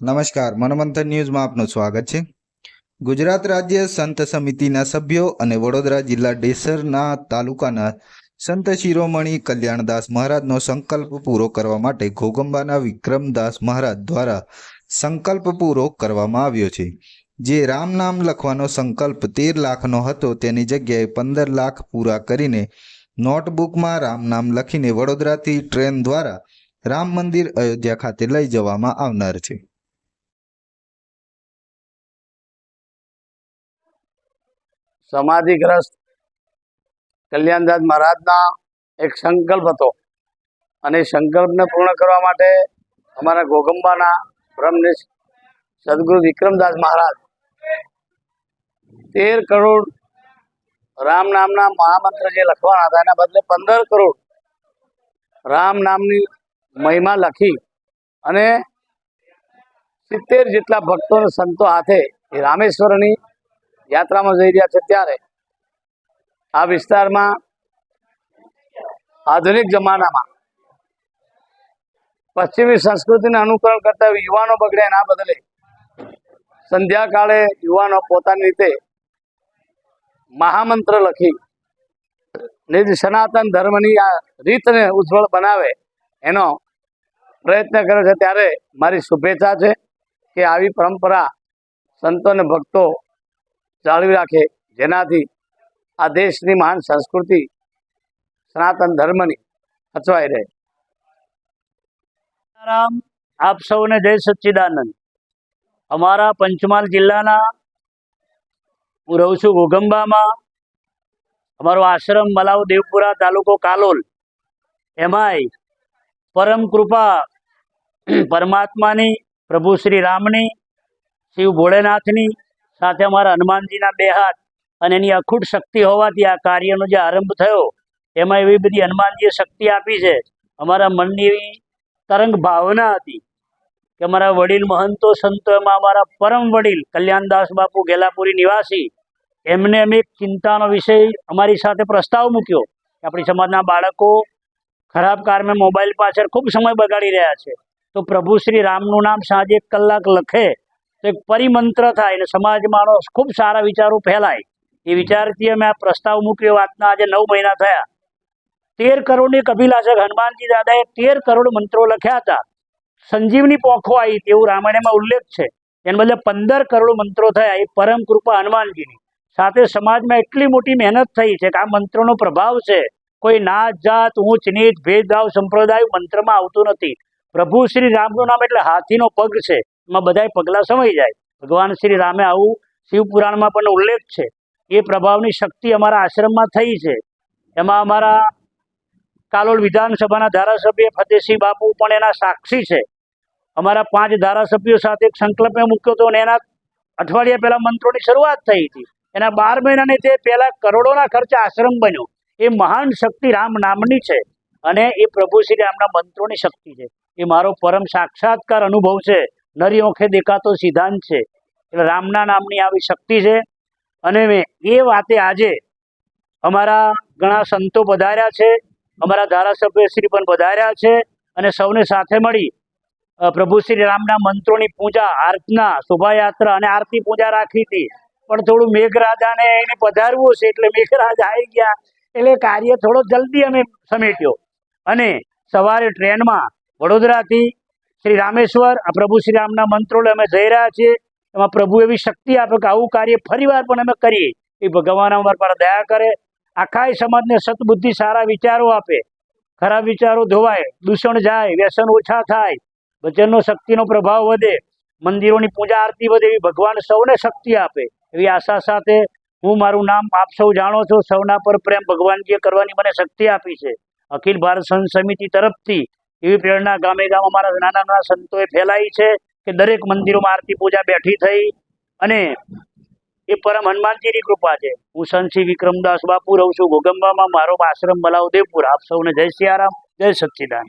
નમસ્કાર, મનોમંથન ન્યૂઝમાં આપનું સ્વાગત છે. ગુજરાત રાજ્ય સંત સમિતિના સભ્યો અને વડોદરા જિલ્લા ડેસરના તાલુકાના સંત શિરોમણી કલ્યાણદાસ મહારાજનો સંકલ્પ પૂરો કરવા માટે ઘોગંબાના વિક્રમદાસ મહારાજ દ્વારા સંકલ્પ પૂરો કરવામાં આવ્યો છે. જે રામ નામ લખવાનો સંકલ્પ તેર લાખનો હતો, તેની જગ્યાએ પંદર લાખ પૂરા કરીને નોટબુકમાં રામ નામ લખીને વડોદરાથી ટ્રેન દ્વારા રામ મંદિર અયોધ્યા ખાતે લઈ જવામાં આવનાર છે. સમાધિગ્રસ્ત કલ્યાણદાસ મહારાજના એક સંકલ્પ હતો. અને સંકલ્પને પૂર્ણ કરવા માટે અમારા ગોગંબાના બ્રહ્મનિષ્ઠ સદગુરુ વિક્રમદાસ મહારાજ તેર કરોડ રામ નામના મહામંત્ર જે લખવાના હતા, એના બદલે પંદર કરોડ રામ નામની મહિમા લખી અને સિત્તેર જેટલા ભક્તો અને સંતો હાથે રામેશ્વરની યાત્રામાં જઈ રહ્યા છે ત્યારે આ વિસ્તારમાં આધુનિક જમાનામાં પશ્ચિમી સંસ્કૃતિને અનુકરણ કરતા યુવાનો બગડે એના બદલે સંધ્યાકાળે યુવાનો પોતાની રીતે મહામંત્ર લખી ને સનાતન ધર્મની આ રીતને ઉજ્જવળ બનાવે એનો પ્રયત્ન કર્યો છે. ત્યારે મારી શુભેચ્છા છે કે આવી પરંપરા સંતો અને ભક્તો જાળવી રાખે. જેનાથી આ દેશની મહાન સંસ્કૃતિ, સનાતન ધર્મની અચવાઈ રહે. આપ સૌને જય સચ્ચિદાનંદ. અમારા પંચમહાલ જિલ્લાના હું રહું છું ઘોગંબામાં અમારો આશ્રમ મલાવ દેવપુરા તાલુકો કાલોલ. એમાંય પરમ કૃપા પરમાત્માની, પ્રભુ શ્રી રામની, શિવ ભોળેનાથની સાથે અમારા હનુમાનજીના બે હાથ અને એની અખૂટ શક્તિ હોવાથી આ કાર્યનો જે આરંભ થયો, એમાં એવી બધી હનુમાનજીએ શક્તિ આપી છે. અમારા મનની તરંગ ભાવના હતી કે અમારા વડીલ મહંતો સંતો, એમાં અમારા પરમ વડીલ કલ્યાણદાસ બાપુ ગેલાપુરી નિવાસી, એમને અમે એક ચિંતાનો વિષય અમારી સાથે પ્રસ્તાવ મૂક્યો કે આપણી સમાજના બાળકો ખરાબ કારમે મોબાઈલ પાછળ ખૂબ સમય બગાડી રહ્યા છે. તો પ્રભુ શ્રી રામનું નામ સાંજે એક કલાક લખે તો એક પરિમંત્ર થાય અને સમાજમાં ખૂબ સારા વિચારો ફેલાય. એ વિચારથી અમે આ પ્રસ્તાવ મૂક્યો. વાતના આજે નવ મહિના થયા. તેર કરોડની કભિલાષક હનુમાનજી દાદાએ તેર કરોડ મંત્રો લખ્યા હતા. સંજીવની પોખો આવી તેવું રામાયણમાં ઉલ્લેખ છે. એને બદલે પંદર કરોડ મંત્રો થયા એ પરમ કૃપા હનુમાનજીની. સાથે સમાજમાં એટલી મોટી મહેનત થઈ છે કે આ મંત્રોનો પ્રભાવ છે. કોઈ નાત, જાત, ઊંચ, નીચ, ભેદભાવ, સંપ્રદાય મંત્રમાં આવતું નથી. પ્રભુ શ્રી રામનું નામ એટલે હાથીનો પગ છે. એમાં બધાય પગલાં સમાઈ જાય. ભગવાન શ્રી રામે આવું શિવ પુરાણમાં પણ ઉલ્લેખ છે. એ પ્રભાવની શક્તિ અમારા આશ્રમમાં થઈ છે. એમાં અમારા કાલોલ વિધાનસભાના ધારાસભ્ય ફતેસિંહ બાપુ પણ એના સાક્ષી છે. અમારા પાંચ ધારાસભ્યો સાથે એક સંકલ્પ મૂક્યો હતો અને એના અઠવાડિયા પહેલા મંત્રોની શરૂઆત થઈ હતી. એના બાર મહિનાની તે પહેલા કરોડોના ખર્ચે આશ્રમ બન્યો. એ મહાન શક્તિ રામ નામની છે અને એ પ્રભુ શ્રી રામના મંત્રોની શક્તિ છે. એ મારો પરમ સાક્ષાત્કાર અનુભવ છે. નરી ઓંખે દેખાતો સિદ્ધાંત છે. એટલે રામના નામની આવી શક્તિ છે. અને એ વાતે આજે અમારા ઘણા સંતો પધાર્યા છે. અમારા ધારાસભ્યશ્રી પણ પધાર્યા છે. અને સૌને સાથે મળી પ્રભુ શ્રી રામના મંત્રોની પૂજા આર્તના શોભાયાત્રા અને આરતી પૂજા રાખી હતી. પણ થોડું મેઘરાજાને એને પધારવું છે એટલે મેઘરાજા આવી ગયા. એટલે કાર્ય થોડો જલ્દી અમે સમેટ્યો. અને સવારે ટ્રેનમાં વડોદરાથી શ્રી રામેશ્વર, આ પ્રભુ શ્રી રામના મંત્રોલે અમે જઈ રહ્યા છીએ. એમાં પ્રભુ એવી શક્તિ આપે કે આવું કાર્ય ફરીવાર પણ અમે કરીએ. એ ભગવાન અમારા પર દયા કરે. આખા સમાજને સદબુદ્ધિ સારા વિચારો આપે. ખરાબ વિચારો ધોવાય, દૂષણ જાય, વ્યસન ઓછા થાય. વચનનો શક્તિનો પ્રભાવ વધે. મંદિરોની પૂજા આરતી વધે એવી ભગવાન સૌને શક્તિ આપે. એવી આશા સાથે હું મારું નામ આપ સૌ જાણો છો. સૌના પર પ્રેમ ભગવાનજીએ કરવાની મને શક્તિ આપી છે. અખિલ ભારત સંત સમિતિ તરફથી એવી પ્રેરણા ગામે ગામ અમારા નાના નાના સંતોએ ફેલાઈ છે કે દરેક મંદિરોમાં આરતી પૂજા બેઠી થઈ અને એ પરમ હનુમાનજીની કૃપા છે. હું સંત વિક્રમદાસ બાપુ રહું છું. ગોગંબામાં મારો આશ્રમ બલાવદેવપુર આપ સૌને જય સિયારામ, જય સચ્ચિદાન